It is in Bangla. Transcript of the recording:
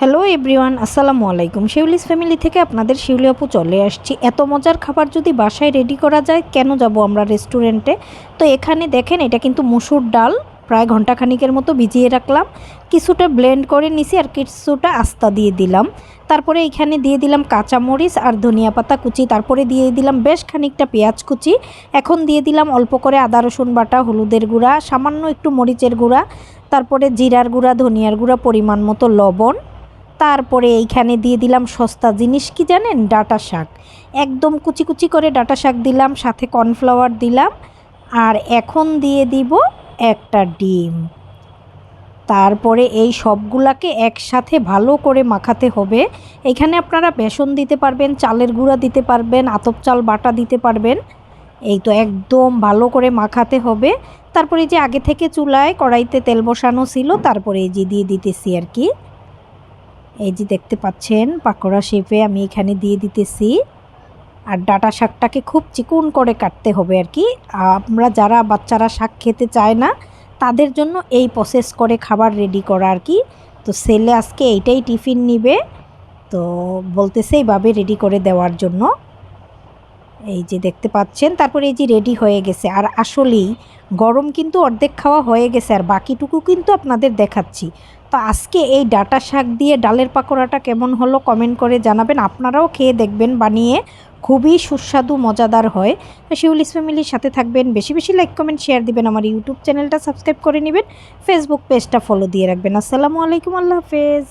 হ্যালো এভরিওয়ান আসসালামু আলাইকুম। শিউলিস ফ্যামিলি থেকে আপনাদের শিউলি আপু চলে আসছি। এত মজার খাবার যদি বাসায় রেডি করা যায়, কেন যাব আমরা রেস্টুরেন্টে তো এখানে দেখেন, এটা কিন্তু মুসুর ডাল, প্রায় ঘন্টাখানিকের মতো ভিজিয়ে রাখলাম। কিছুটা ব্লেন্ড করে নিছি আর কিছুটা আস্তা দিয়ে দিলাম। তারপরে এখানে দিয়ে দিলাম কাঁচামরিচ আর ধনিয়া পাতা কুচি। তারপরে দিয়ে দিলাম বেশ খানিকটা পেঁয়াজ কুচি। এখন দিয়ে দিলাম অল্প করে আদা, রসুন বাটা, হলুদের গুঁড়া, সামান্য একটু মরিচের গুঁড়া। তারপরে জিরার গুঁড়া, ধনিয়ার গুঁড়া, পরিমাণ মতো লবণ। তারপরে এইখানে দিয়ে দিলাম সস্তা জিনিস, কি জানেন? ডাটা শাক। একদম কুচি কুচি করে ডাটা শাক দিলাম, সাথে কর্নফ্লাওয়ার দিলাম, আর এখন দিয়ে দিব একটা ডিম। তারপরে এই সবগুলাকে একসাথে ভালো করে মাখাতে হবে। এখানে আপনারা বেসন দিতে পারবেন, চালের গুঁড়া দিতে পারবেন, আতপ চাল বাটা দিতে পারবেন। এই তো একদম ভালো করে মাখাতে হবে। তারপরে যে আগে থেকে চুলায় কড়াইতে তেল বসানো ছিল, তারপরে এই যে দিয়ে দিতেছি আর কি। এই যে দেখতে পাচ্ছেন, পাকোড়া শেপে আমি এখানে দিয়ে দিতেছি। আর ডাটা শাকটাকে খুব চিকুন করে কাটতে হবে আর কি। আমরা যারা বাচ্চারা শাক খেতে চায় না, তাদের জন্য এই প্রসেস করে খাবার রেডি করা আর কি। তো ছেলে আজকে এইটাই টিফিন নিবে। তো বলতেছে এইভাবে রেডি করে দেওয়ার জন্য। এই যে দেখতে পাচ্ছেন, তারপরে এই যে রেডি হয়ে গেছে। আর আসলেই গরম কিন্তু অর্ধেক খাওয়া হয়ে গেছে, আর বাকিটুকু কিন্তু আপনাদের দেখাচ্ছি। তো আজকে এই ডাটা শাক দিয়ে ডালের পাকোড়াটা কেমন হলো কমেন্ট করে জানাবেন। আপনারাও খেয়ে দেখবেন, বানিয়ে খুবই সুস্বাদু, মজাদার হয়। তো শিউলিস ফ্যামিলির সাথে থাকবেন, বেশি বেশি লাইক কমেন্ট শেয়ার দিবেন, আমার ইউটিউব চ্যানেলটা সাবস্ক্রাইব করে নেবেন ফেসবুক পেজটা ফলো দিয়ে রাখবেন। আসসালামু আলাইকুম, আল্লাহ হাফেজ।